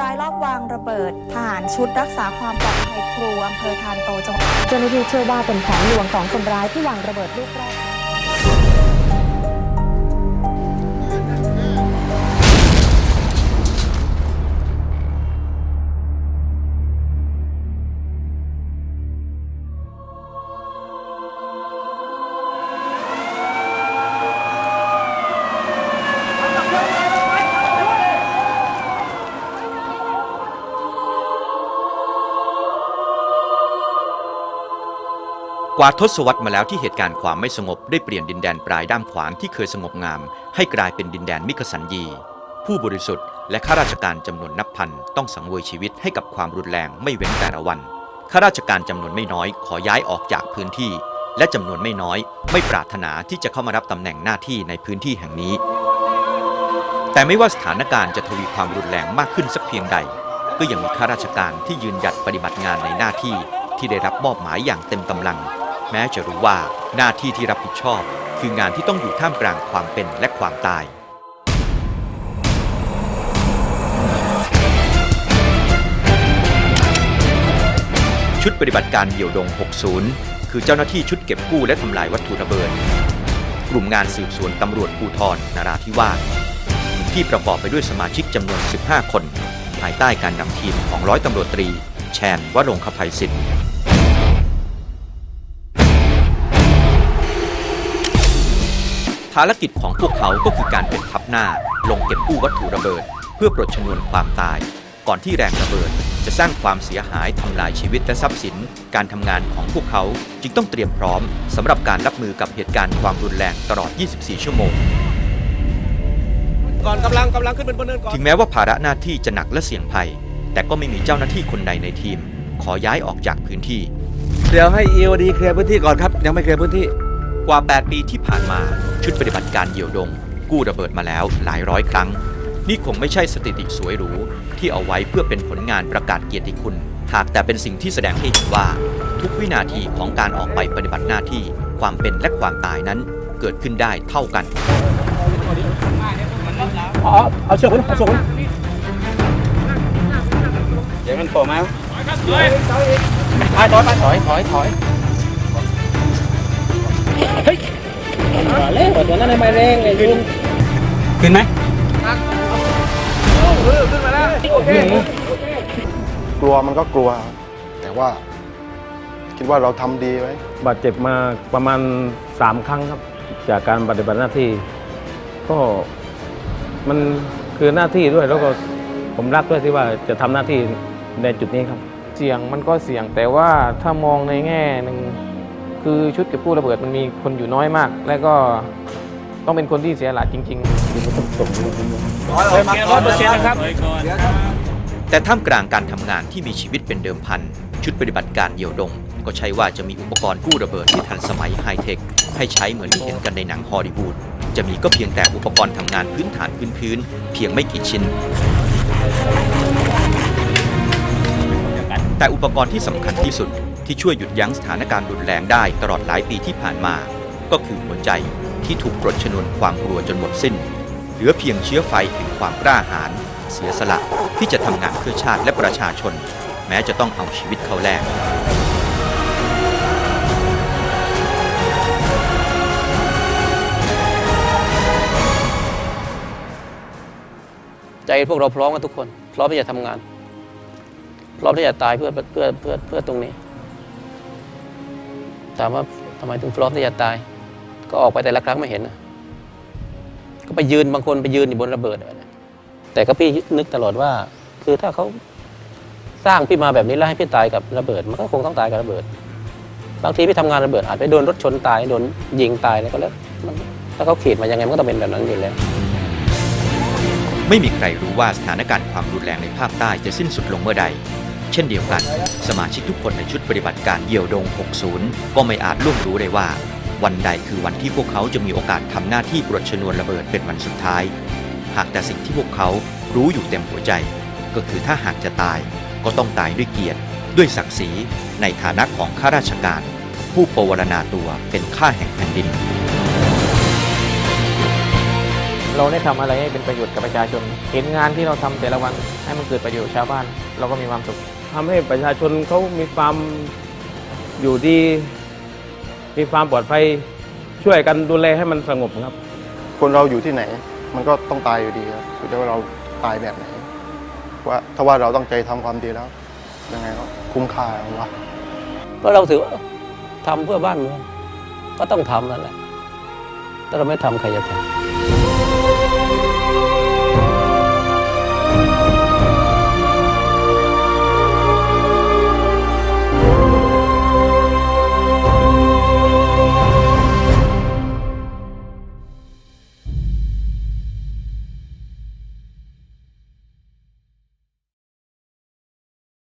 ร้ายลอบวางระเบิด ทหารชุดรักษาความปลอดภัยครูอำเภอทานโตจังหวัดเจ้าหน้าที่เชื่อว่าเป็นแผนลวงของคนร้ายที่วางระเบิดลูกแรก กว่าทศวรรษมาแล้วที่เหตุการณ์ความไม่สงบได้เปลี่ยนดินแดนปลายด้ามขวางที่เคยสงบงาม ให้กลายเป็นดินแดนมิกสันยี ผู้บริสุทธิ์และข้าราชการจำนวนนับพันต้องสังเวยชีวิตให้กับความรุนแรงไม่เว้นแต่ละวันข้าราชการจำนวนไม่น้อยขอย้ายออกจากพื้นที่ และจำนวนไม่น้อย ไม่ปรารถนาที่จะเข้ามารับตำแหน่งหน้าที่ในพื้นที่แห่งนี้ แต่ไม่ว่าสถานการณ์จะทวีความรุนแรงมากขึ้นสักเพียงใด ก็ยังมีข้าราชการที่ยืนหยัดปฏิบัติงานในหน้าที่ที่ได้รับมอบหมายอย่างเต็มกำลัง แม้จะรู้ว่าหน้าที่ที่รับผิดชอบ คืองานที่ต้องอยู่ท่ามกลางความเป็นและความตาย ชุดปฏิบัติการเหี่ยวดง 60 คือเจ้าหน้าที่ชุดเก็บกู้และทำลายวัตถุระเบิด กลุ่มงานสืบสวนตำรวจภูธรนราธิวาสที่ประกอบไปด้วยสมาชิกจำนวน 15 คน ภายใต้การนำทีมของร้อยตำรวจตรี แชนวรงคภัยศิษย์ ภารกิจของพวกเขาก็คือการเป็นทับหน้า ลงเก็บกู้วัตถุระเบิด เพื่อปลดชนวนความตาย ก่อนที่แรงระเบิด จะสร้างความเสียหายทำลายชีวิตและทรัพย์สิน การทำงานของพวกเขาจึงต้องเตรียมพร้อมสำหรับการรับมือกับเหตุการณ์ความรุนแรงตลอด 24 ชั่วโมง ก่อนกำลังกำลังขึ้นเป็นบนเนินก่อน ถึงแม้ว่าภาระหน้าที่จะหนักและเสี่ยงภัย แต่ก็ไม่มีเจ้าหน้าที่คนใดในทีม ขอย้ายออกจากพื้นที่ เดี๋ยวให้ EOD เคลียร์พื้นที่ก่อนครับ ยังไม่เคลียร์พื้นที่ กว่า 8 ปีที่ผ่านมาชุดปฏิบัติการเหยี่ยวดง กู้ระเบิดมาแล้วหลายร้อยครั้ง นี่คงไม่ใช่สถิติสวยหรูที่เอาไว้เพื่อเป็นผลงานประกาศเกียรติคุณ หากแต่เป็นสิ่งที่แสดงให้เห็นว่า ทุกวินาทีของการออกไปปฏิบัติหน้าที่ความเป็นและความตายนั้นเกิดขึ้นได้เท่ากันเอาเอาเชือกขึ้นเอาเชือกขึ้นเดี๋ยวมันโผล่มาถอยถอยถอยถอยถอยถอย เฮ้ยมาแล้วตัวนั้นไม่แรงเลยขึ้นขึ้นไหมกลัวมันก็กลัว แต่ว่า คิดว่าเราทำดีไว้บาดเจ็บมาประมาณ3ครั้งครับ จากการปฏิบัติหน้าที่ ก็มันคือหน้าที่ด้วยแล้วก็ผมรักด้วยที่ว่าจะทำหน้าที่ในจุดนี้ครับ เสี่ยงมันก็เสี่ยงแต่ว่าถ้ามองในแง่หนึ่ง คือชุดเก็บกู้ระเบิดมันมีคนอยู่น้อยมาก และก็ต้องเป็นคนที่เสียหลักจริงๆร้อยเปอร์เซ็นต์นะครับ แต่ท่ามกลางการทำงานที่มีชีวิตเป็นเดิมพัน ชุดปฏิบัติการเหยี่ยวดง ก็ใช่ว่าจะมีอุปกรณ์กู้ระเบิดที่ทันสมัยไฮเทค ให้ใช้เหมือนที่เห็นกันในหนังฮอลลีวูดจะมีก็เพียงแต่อุปกรณ์ทำงานพื้นฐานพื้นๆเพียงไม่กี่ชิ้น แต่อุปกรณ์ที่สำคัญที่สุด ที่ช่วยหยุดยั้งสถานการณ์รุนแรงได้ตลอดหลายปีที่ผ่านมา ก็คือหัวใจที่ถูกปลดชนวนความกลัวจนหมดสิ้น เหลือเพียงเชื้อไฟแห่งความกล้าหาญเสียสละที่จะทำงานเพื่อชาติและประชาชน แม้จะต้องเอาชีวิตเขาแลกใจพวกเราพร้อมกันทุกคน พร้อมที่จะทำงาน พร้อมที่จะตายเพื่อเพื่อเพื่อเพื่อตรงนี้ ถามว่าทำไมถึงพร้อมที่จะตาย ก็ออกไปแต่ละครั้งไม่เห็นนะก็ไปยืนบางคนไปยืนอยู่บนระเบิด แต่ก็พี่นึกตลอดว่า คือถ้าเขาสร้างพี่มาแบบนี้แล้วให้พี่ตายกับระเบิด มันก็คงต้องตายกับระเบิด บางทีพี่ทำงานระเบิดอาจไปโดนรถชนตายโดนยิงตายแล้วก็แล้วถ้าเขาขีดมายังไงมันก็ต้องเป็นแบบนั้นอยู่แล้วไม่มีใครรู้ว่าสถานการณ์ความรุนแรงในภาคใต้จะสิ้นสุดลงเมื่อใด เช่นเดียวกัน สมาชิกทุกคนในชุดปฏิบัติการเหยี่ยวดง 60 ก็ไม่อาจล่วงรู้ได้ว่า วันใดคือวันที่พวกเขาจะมีโอกาสทำหน้าที่ปลดชนวนระเบิดเป็นวันสุดท้าย หากแต่สิ่งที่พวกเขารู้อยู่เต็มหัวใจ ก็คือถ้าหากจะตายก็ต้องตายด้วยเกียรติ ด้วยศักดิ์ศรีในฐานะของข้าราชการ ผู้ปวารณาตัวเป็นข้าแห่งแผ่นดิน เราได้ทำอะไรให้เป็นประโยชน์กับประชาชน เห็นงานที่เราทำแต่ละวันให้มันเกิดประโยชน์ชาวบ้าน เราก็มีความสุข ทำให้ประชาชนเขามีความอยู่ดีมีความปลอดภัยช่วยกันดูแลให้มันสงบครับ คนเราอยู่ที่ไหน มันก็ต้องตายอยู่ดีครับอยู่ที่ว่าเราตายแบบไหนว่าถ้าว่าเราตั้งใจทำความดีแล้วยังไงก็คุ้มค่าวะก็เราถือว่าทำเพื่อบ้านเมืองก็ต้องทำนั่นแหละถ้าเราไม่ทำใครจะทำ